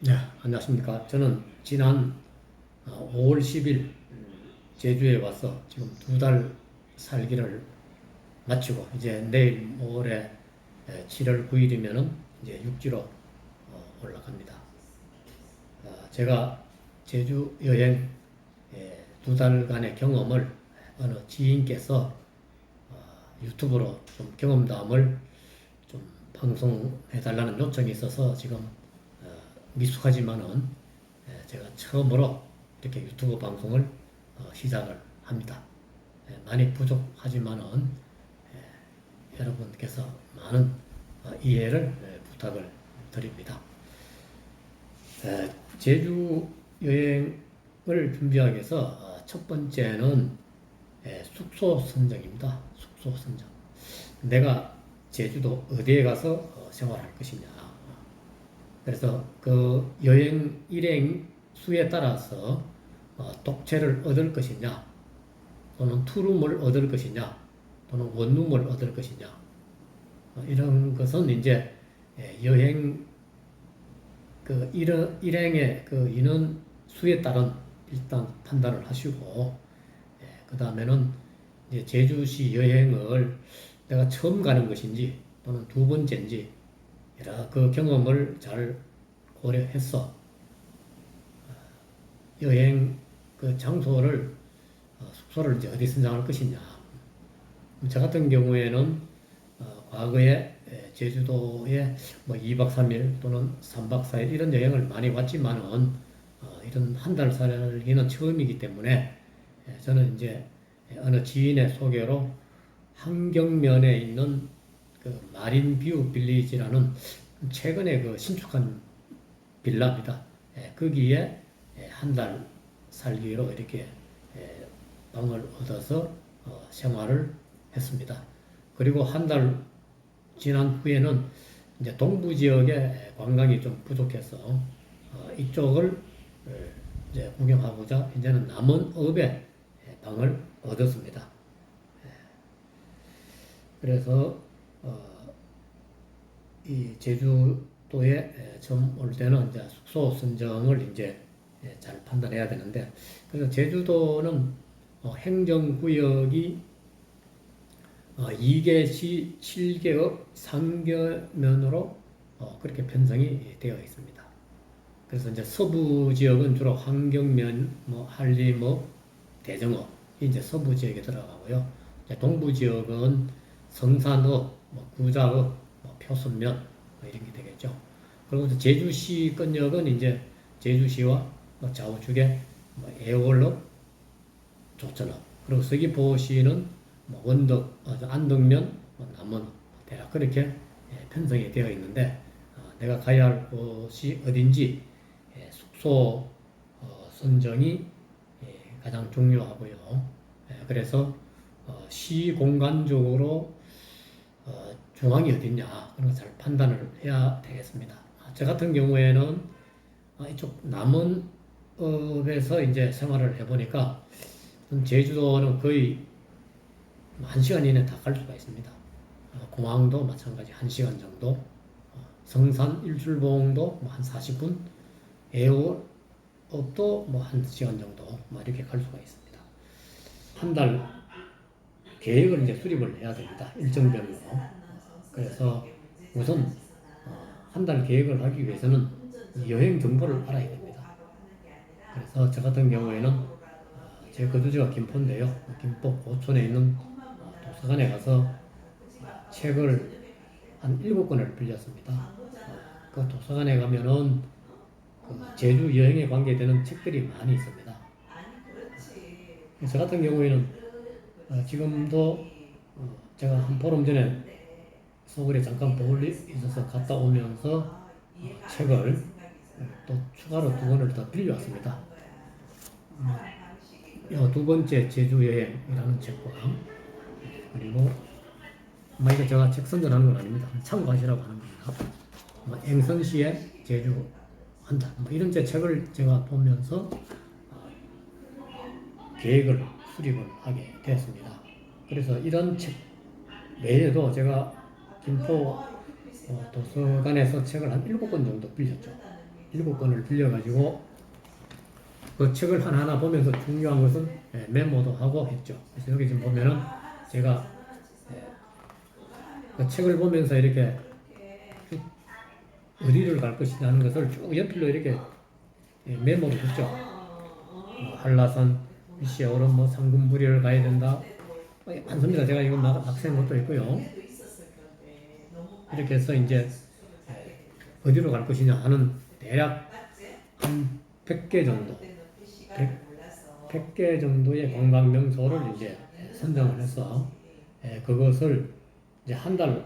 네, 안녕하십니까. 저는 지난 어, 5월 10일 제주에 와서 지금 두 달 살기를 마치고 이제 내일 모레 7월 9일이면은 이제 육지로 어, 올라갑니다. 어, 제가 제주 여행 예, 두 달간의 경험을 어느 지인께서 어, 유튜브로 좀 경험담을 좀 방송해달라는 요청이 있어서 지금 어, 미숙하지만은 예, 제가 처음으로 이렇게 유튜브 방송을 어, 시작을 합니다. 예, 많이 부족하지만은 예, 여러분께서 많은 어, 이해를 예, 부탁을 드립니다. 에, 제주 여행을 준비하기 위해서 어, 첫 번째는 에, 숙소 선정입니다. 숙소 선정. 내가 제주도 어디에 가서 어, 생활할 것이냐. 그래서 그 여행 일행 수에 따라서 어, 독채를 얻을 것이냐, 또는 투룸을 얻을 것이냐, 또는 원룸을 얻을 것이냐. 어, 이런 것은 이제 예, 여행 그 일행, 일행의 그 인원 수에 따른 일단 판단을 하시고 예, 그 다음에는 제주시 여행을 내가 처음 가는 것인지 또는 두 번째인지 여러 그 경험을 잘 고려해서 어, 여행 그 장소를 어, 숙소를 이제 어디 선정할 것이냐. 저 같은 경우에는 어, 과거에 에, 제주도에 뭐 2박 3일 또는 3박 4일 이런 여행을 많이 왔지만은 어, 이런 한 달 살기는 처음이기 때문에 에, 저는 이제 어느 지인의 소개로 한경면에 있는 그 마린뷰 빌리지라는 최근에 그 신축한 빌라입니다. 에, 거기에 한달 살기로 이렇게 에, 방을 얻어서 어, 생활을 했습니다. 그리고 한 달 지난 후에는 이제 동부 지역에 관광이 좀 부족해서 어, 이쪽을 에, 이제 구경하고자 이제는 남원 업에 방을 얻었습니다. 에, 그래서 어, 이 제주도에 에, 처음 올 때는 이제 숙소 선정을 이제 예, 잘 판단해야 되는데 그래서 제주도는 어, 행정구역이 어, 2개 시 7개업 3개면으로 어, 그렇게 편성이 되어 있습니다. 그래서 이제 서부 지역은 주로 환경면, 뭐 한림읍, 대정읍 이제 서부 지역에 들어가고요. 동부 지역은 성산읍, 뭐 구자읍, 뭐 표순면 뭐 이런 게 되겠죠. 그리고 제주시 건역은 이제 제주시와 뭐 좌우측에 뭐 애월읍, 조천읍 그리고 서귀포시는 뭐 원덕, 어, 저 안덕면, 뭐 남원 대략 그렇게 예, 편성이 되어 있는데 어, 내가 가야 할 곳이 어딘지 예, 숙소 어, 선정이 예, 가장 중요하고요. 예, 그래서 어, 시 공간적으로 어, 중앙이 어딨냐 그런 걸잘 판단을 해야 되겠습니다. 아, 저 같은 경우에는 아, 이쪽 남원읍에서 이제 생활을 해보니까 제주도는 거의 한 시간 이내 다 갈 수가 있습니다. 어, 공항도 마찬가지 한 시간 정도, 어, 성산 일출봉도 뭐한 40분, 애월읍도 뭐 한 시간 정도 뭐 이렇게 갈 수가 있습니다. 한 달 계획을 이제 수립을 해야 됩니다. 일정별로. 그래서 우선 어, 한달 계획을 하기 위해서는 여행 정보를 알아야 됩니다. 그래서 저 같은 경우에는 어, 제 거주지가 김포인데요. 김포 고촌에 있는 어, 도서관에 가서 어, 책을 한 일곱 권을 빌렸습니다. 어, 그 도서관에 가면은 그 제주 여행에 관계되는 책들이 많이 있습니다. 저 같은 경우에는 어, 지금도 어, 제가 한 보름 전에 서울에 잠깐 볼 일이 있어서 갔다 오면서 어, 책을 어, 또 추가로 두 권을 더 빌려왔습니다. 어, 어, 두 번째 제주 여행이라는 책과 그리고 뭐 이거 제가 책 선전하는 건 아닙니다. 참고하시라고 하는 겁니다. 뭐 앵선시의 제주 한자 뭐 이런 제 책을 제가 보면서 어, 계획을 수립을 하게 되었습니다. 그래서 이런 책 외에도 제가 김포 어, 도서관에서 책을 한 일곱 권 정도 빌렸죠. 일곱 권을 빌려가지고 그 책을 하나하나 보면서 중요한 것은 예, 메모도 하고 했죠. 그래서 여기 지금 보면은 제가 예, 그 책을 보면서 이렇게 쭉 어디를 갈 것이냐는 것을 쭉 연필로 이렇게 예, 메모를 했죠. 뭐 한라산, 위시오름, 뭐 상금부리를 가야 된다. 뭐 많습니다. 제가 이거 막, 막센 것도 있고요. 이렇게 해서 이제 어디로 갈 것이냐 하는 대략 한 100개 정도, 100, 개 정도의 관광 명소를 이제 선정을 해서 예, 그것을 이제 한 달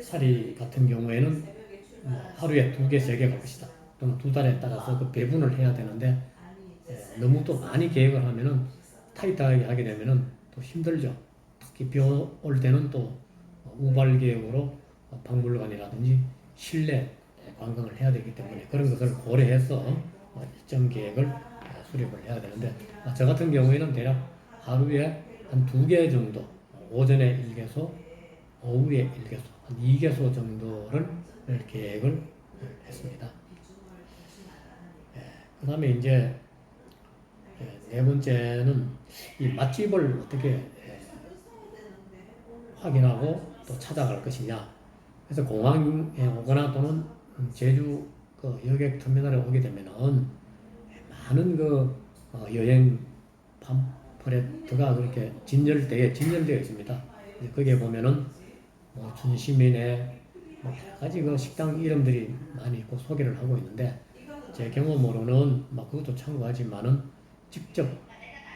살이 같은 경우에는 뭐 하루에 두 개, 세 개 갈 것이다. 또는 두 달에 따라서 그 배분을 해야 되는데 예, 너무 또 많이 계획을 하면은 타이트하게 하게 되면은 또 힘들죠. 특히 비 올 때는 또 우발 계획으로 박물관이라든지 실내 관광을 해야 되기 때문에 그런 것을 고려해서 어, 일정 계획을 어, 수립을 해야 되는데 아, 저 같은 경우에는 대략 하루에 한 두 개 정도 어, 오전에 1개소 오후에 1개소 한 2개소 정도를 계획을 했습니다. 그 다음에 이제 예, 네 번째는 이 맛집을 어떻게 예, 확인하고 또 찾아갈 것이냐. 그래서 공항에 오거나 또는 제주 그 여객 터미널에 오게 되면은 많은 그 어, 여행 팜프레트가 그렇게 진열되어 진열되어 있습니다. 거기에 보면은 뭐 준시민의 뭐 여러 가지 그 식당 이름들이 많이 있고 소개를 하고 있는데 제 경험으로는 막 그것도 참고하지만은 직접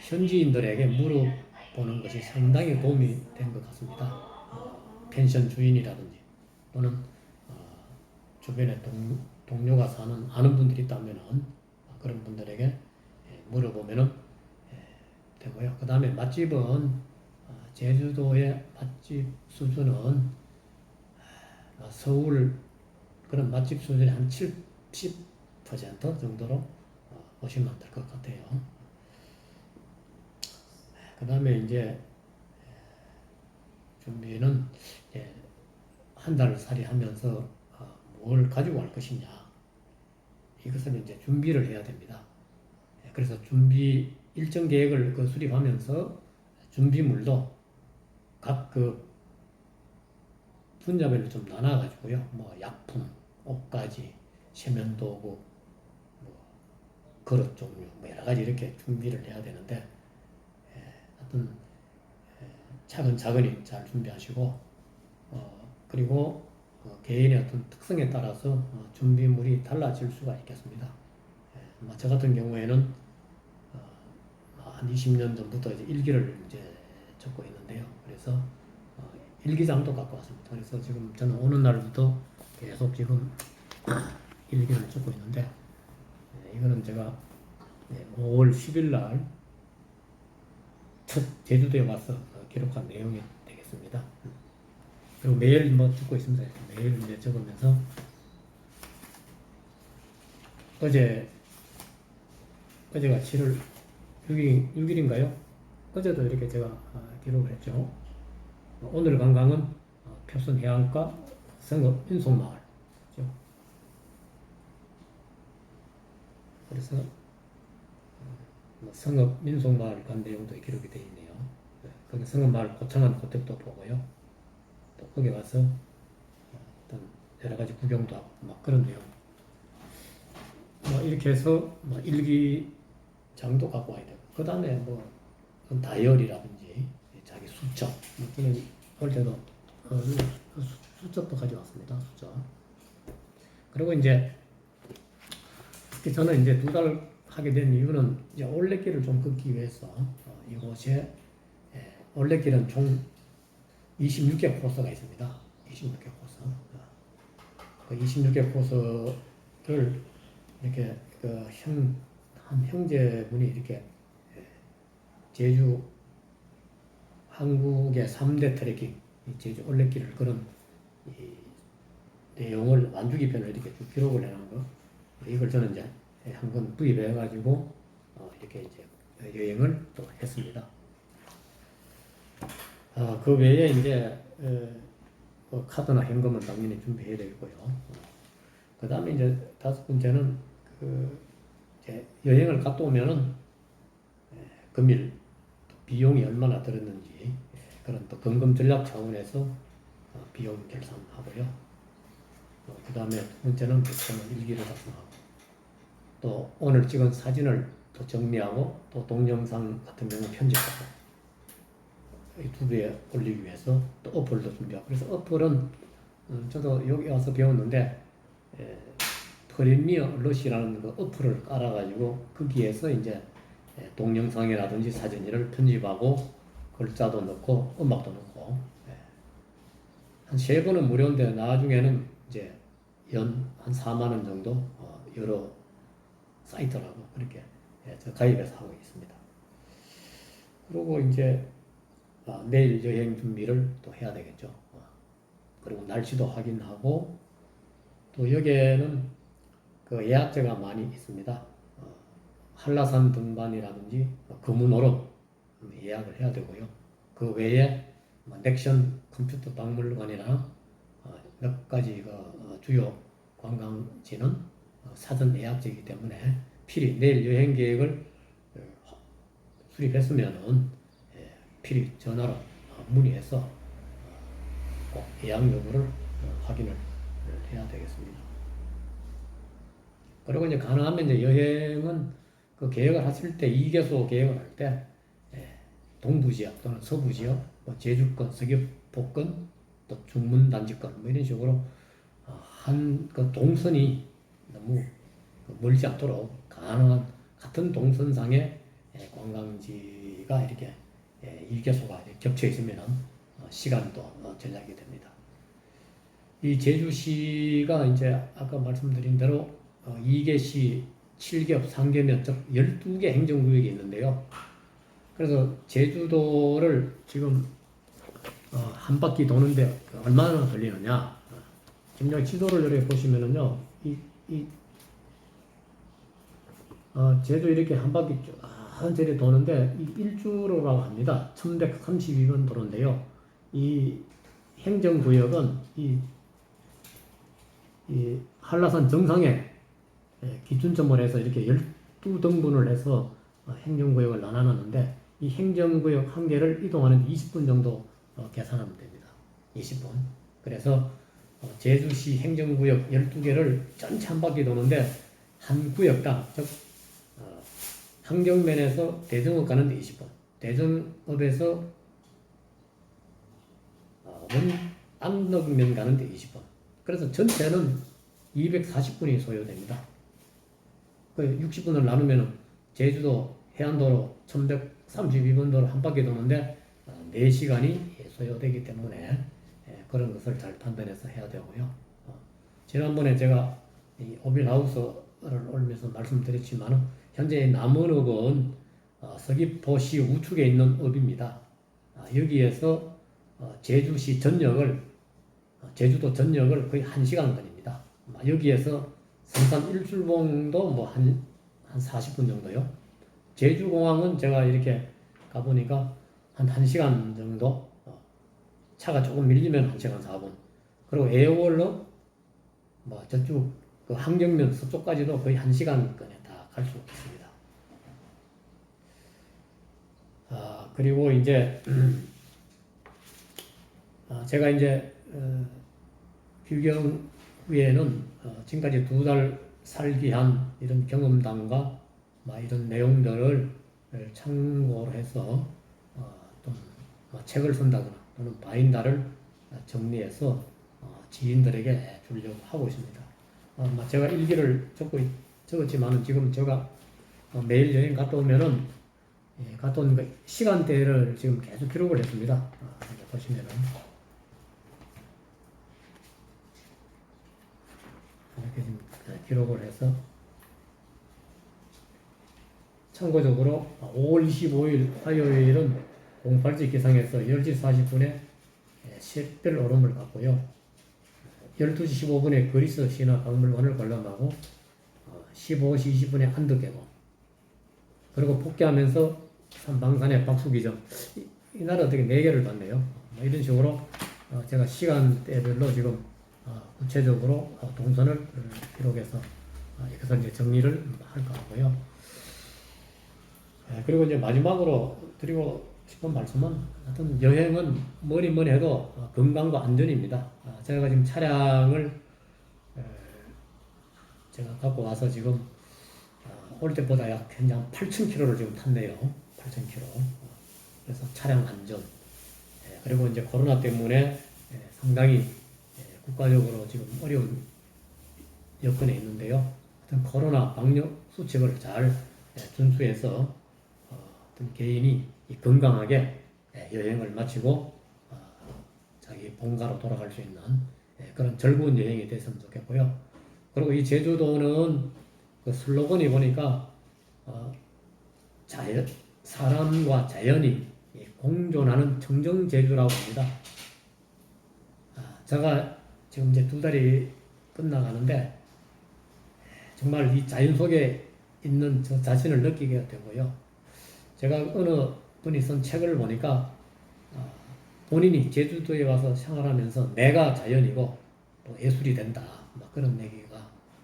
현지인들에게 물어보는 것이 상당히 도움이 된 것 같습니다. 어, 펜션 주인이라든지 또는 어, 주변에 동, 동료가 사는 아는 분들이 있다면은 어, 그런 분들에게 예, 물어보면은 예, 되고요. 그 다음에 맛집은 어, 제주도의 맛집 수준은 아, 서울 그런 맛집 수준의 한 70% 정도로 어, 보시면 될 것 같아요. 그 다음에 이제 준비는 이제 한달 살이 하면서 어, 뭘 가지고 갈 것이냐 이것을 이제 준비를 해야 됩니다. 예, 그래서 준비 일정 계획을 그 수립하면서 준비물도 각 그 분야별로 좀 나눠가지고요. 뭐 약품, 옷가지, 세면도구, 뭐 그릇 종류, 뭐 여러 가지 이렇게 준비를 해야 되는데 예, 하여튼 예, 차근차근히 잘 준비하시고 어, 그리고 어, 개인의 어떤 특성에 따라서 어, 준비물이 달라질 수가 있겠습니다. 예, 뭐저 같은 경우에는 어, 한 20년 전부터 이제 일기를 이제 적고 있는데요. 그래서 어, 일기장도 갖고 왔습니다. 그래서 지금 저는 오는 날부터 계속 지금 일기를 적고 있는데 예, 이거는 제가 예, 5월 10일 날 첫 제주도에 와서 어, 기록한 내용이 되겠습니다. 그리고 매일 뭐 듣고 있습니다. 매일 이제 적으면서 어제 어제가 7월 6일, 6일인가요? 어제도 이렇게 제가 아, 기록을 했죠. 오늘 관광은 어, 표선 해안가 성읍 인송마을. 그래서 뭐 성읍 민속마을 간 내용도 기록이 되어 있네요. 네, 거기 성읍마을 고창한 고택도 보고요. 또 거기 가서 어, 어떤 여러 가지 구경도 하고 막 그런 내용. 뭐 이렇게 해서 뭐 일기장도 갖고 와야 되고 그 다음에 뭐 다이어리라든지 자기 수첩 뭐 저는 올 때도 어, 그 수- 수첩도 가져왔습니다. 수첩. 그리고 이제 저는 이제 두달 하게 된 이유는 이제 올레길을 좀 걷기 위해서 어, 이곳에 예, 올레길은 총 26개 코스가 있습니다. 26개 코스. 어, 그 26개 코스를 이렇게 그 형 한 형제분이 이렇게 예, 제주 한국의 3대 트레킹 이 제주 올레길을 이 내용을 완주기 편을 이렇게 쭉 기록을 해놓은 거 이걸 저는 이제 한번 구입해 가지고 어, 이렇게 이제 여행을 또 했습니다. 아, 그 외에 이제 어, 그 카드나 현금은 당연히 준비해야 되고요. 그 다음에 이제 다섯 번째는 그 여행을 갔다 오면은 에, 금일 또 비용이 얼마나 들었는지 예, 그런 또 건강 전략 차원에서 어, 비용 결산하고요. 어, 그 다음에 두 번째는 그거는 일기를 작성하고 또 오늘 찍은 사진을 또 정리하고 또 동영상 같은 경우 편집하고 유튜브에 올리기 위해서 또 어플도 준비하고. 그래서 어플은 음, 저도 여기 와서 배웠는데 에, 프리미어 러시라는 그 어플을 깔아가지고 거기에서 이제 에, 동영상이라든지 사진을 편집하고 글자도 넣고 음악도 넣고 한세 번은 무료인데 나중에는 이제 연 한 4만 원 정도 어, 여러 사이트라고 그렇게 예, 저 가입해서 하고 있습니다. 그리고 이제 아, 내일 여행 준비를 또 해야 되겠죠. 어, 그리고 날씨도 확인하고 또 여기에는 그 예약제가 많이 있습니다. 어, 한라산 등반이라든지 뭐 금운오름 예약을 해야 되고요. 그 외에 뭐 넥션 컴퓨터 박물관이나 어, 몇 가지 그 어, 주요 관광지는 어, 사전 예약제이기 때문에 필히 내일 여행 계획을 어, 수립했으면은 예, 필히 전화로 어, 문의해서 어, 꼭 예약 여부를 어, 확인을 해야 되겠습니다. 그리고 이제 가능하면 이제 여행은 그 계획을 하실 때 이개소 계획을 할 때 동부 지역 또는 서부 지역, 뭐 제주권, 서귀포권, 또 중문 단지권 뭐 이런 식으로 한 그 동선이 너무 그 멀지 않도록 가능한 같은 동선상의 예, 관광지가 이렇게 예, 일개소가 겹쳐 있으면 어, 시간도 어, 절약이 됩니다. 이 제주시가 이제 아까 말씀드린 대로 어, 2개시, 7겹, 3개면 즉 12개 행정구역이 있는데요. 그래서 제주도를 지금 어, 한 바퀴 도는데 얼마나 걸리느냐? 어, 지금 여기 지도를 이렇게 보시면은요, 이, 이 어, 제주 이렇게 한 바퀴 천천히 도는데 이 일주로라고 합니다. 1132번 도로인데요. 이 행정구역은 이, 이 한라산 정상에 예, 기준점을 해서 이렇게 12등분을 해서 어, 행정구역을 나눠놨는데 이 행정구역 한 개를 이동하는 20분 정도 어, 계산하면 됩니다. 20분. 그래서 어, 제주시 행정구역 12개를 전체 한 바퀴 도는데 한 구역당 즉 어, 한경면에서 대정읍 가는데 20분, 대정읍에서 어, 원안덕면 가는데 20분. 그래서 전체는 240분이 소요됩니다. 그 60분을 나누면 제주도 해안도로 1132번 도로 한 바퀴 도는데 어, 4시간이 소요되기 때문에 예, 그런 것을 잘 판단해서 해야 되고요. 어, 지난번에 제가 이 오빌하우스를 올리면서 말씀드렸지만 현재 남원읍은 어, 서귀포시 우측에 있는 읍입니다. 아, 여기에서 어, 제주시 전역을 어, 제주도 전역을 거의 1시간 걸립니다. 아, 여기에서 성산 일출봉도 뭐한 한 40분 정도요. 제주공항은 제가 이렇게 가보니까 한 1시간 정도 어, 차가 조금 밀리면 1시간 4분 그리고 에어월로 뭐 저쪽 그 한경면 서쪽까지도 거의 1시간권에 다 갈 수 있습니다. 아 그리고 이제 아, 제가 이제 어, 규경 후에는 어, 지금까지 두 달 살기 한 이런 경험담과 막 이런 내용들을 참고로 해서 어, 또 어, 책을 쓴다거나 또는 바인다를 정리해서 어, 지인들에게 주려고 하고 있습니다. 어, 막 제가 일기를 적고 있- 적었지만은 지금 제가 어, 매일 여행 갔다 오면은 예, 갔다 온그 시간대를 지금 계속 기록을 했습니다. 보시면은 이렇게 지금 기록을 해서 참고적으로 5월 25일 화요일은 08지 기상에서 10시 40분에 샛별 오름을 갔고요. 12시 15분에 그리스 신화 박물관을 관람하고 어, 15시 20분에 안덕계곡 그리고 복귀하면서 삼방산의 박수기점 이, 이날 어떻게 4개를 봤네요. 뭐 이런 식으로 어, 제가 시간대별로 지금 어, 구체적으로 어, 동선을 음, 기록해서 아, 이것을 이제 정리를 할 거고요. 예, 그리고 이제 마지막으로 드리고 싶은 말씀은 하여튼 여행은 뭐니 뭐니 해도 어, 건강과 안전입니다. 아, 제가 지금 차량을 에, 제가 갖고 와서 지금 아, 올 때보다 약 그냥 8,000km를 지금 탔네요. 8,000km. 그래서 차량 안전. 예, 그리고 이제 코로나 때문에 예, 상당히 예, 국가적으로 지금 어려운 여건에 있는데요. 하여튼 코로나 방역 수칙을 잘 예, 준수해서 어, 어떤 개인이 이 건강하게 예, 여행을 마치고 어, 자기 본가로 돌아갈 수 있는 예, 그런 즐거운 여행이 됐으면 좋겠고요. 그리고 이 제주도는 그 슬로건이 보니까 어, 자연, 사람과 자연이 이 공존하는 청정 제주라고 합니다. 아, 제가 지금 이제 두 달이 끝나가는데 정말 이 자연 속에 있는 저 자신을 느끼게 되고요. 제가 어느 분이 쓴 책을 보니까 아, 본인이 제주도에 와서 생활하면서 내가 자연이고 또 예술이 된다. 막 그런 얘기가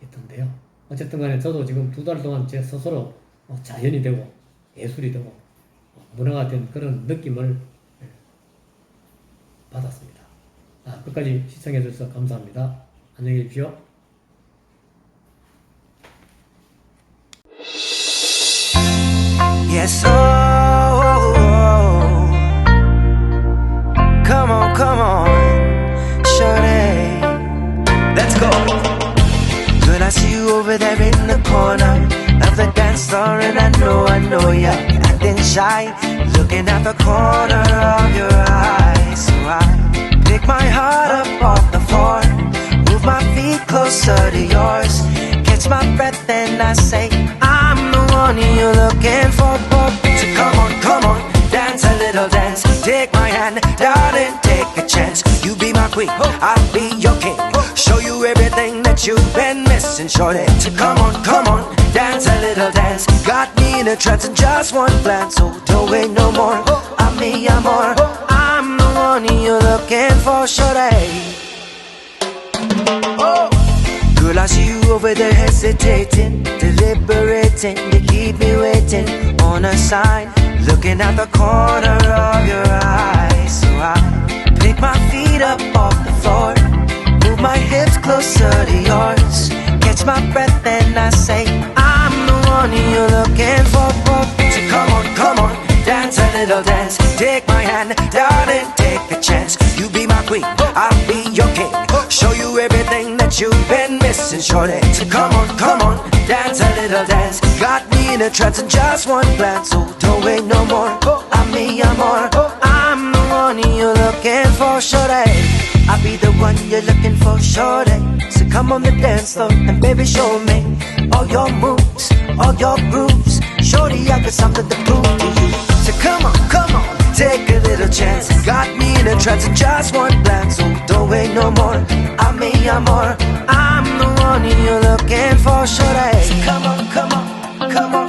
있던데요. 어쨌든 간에 저도 지금 두 달 동안 제 스스로 어, 자연이 되고 예술이 되고 어, 문화가 된 그런 느낌을 예, 받았습니다. 아, 끝까지 시청해 주셔서 감사합니다. 안녕히 계십시오. Yes, oh, over there in the corner of the dance floor, and I know, I know you're acting shy, looking at the corner of your eye. So I pick my heart up off the floor, move my feet closer to yours, catch my breath, and I say, I'm the one you're looking for. Missing, shorty. So come on, come on, dance a little dance. Got me in a trance in just one glance, so don't wait no more. I'm me, I'm more. I'm the one you're looking for, shorty. Oh. Girl, I see you over there hesitating, deliberating. You keep me waiting on a sign, looking at the corner of your eye. So I pick my feet up off the floor, move my hips closer to yours, catch my breath, and I say, I'm the one you're looking for. So come on, come on, dance a little dance. Take my hand, darling, take a chance. You be my queen, I'll be your king. Show you everything that you've been missing, shorty. So come on, come on, dance a little dance. Got me in a trance in just one glance, so don't wait no more. I'm me, I'm more. I'm the one you're looking for, shorty. I'll be the one you're looking for, shorty. So come on the dance floor and baby, show me all your moves, all your grooves. Shorty, I got something to prove to you. So come on, come on, take a little chance. Got me in a trance in just one glance, so don't wait no more. I'm I'm more. I'm the one you're looking for, shorty. So come on, come on, come on,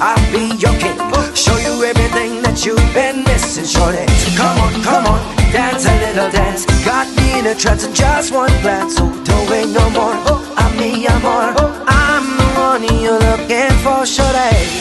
I'll be your king. Show you everything that you've been missing, shorty. So come on, come on, dance a little dance. Got me in a trance in just one glance, so don't wait no more. Oh, I'm me, I'm more. I'm the one you're looking for, shorty.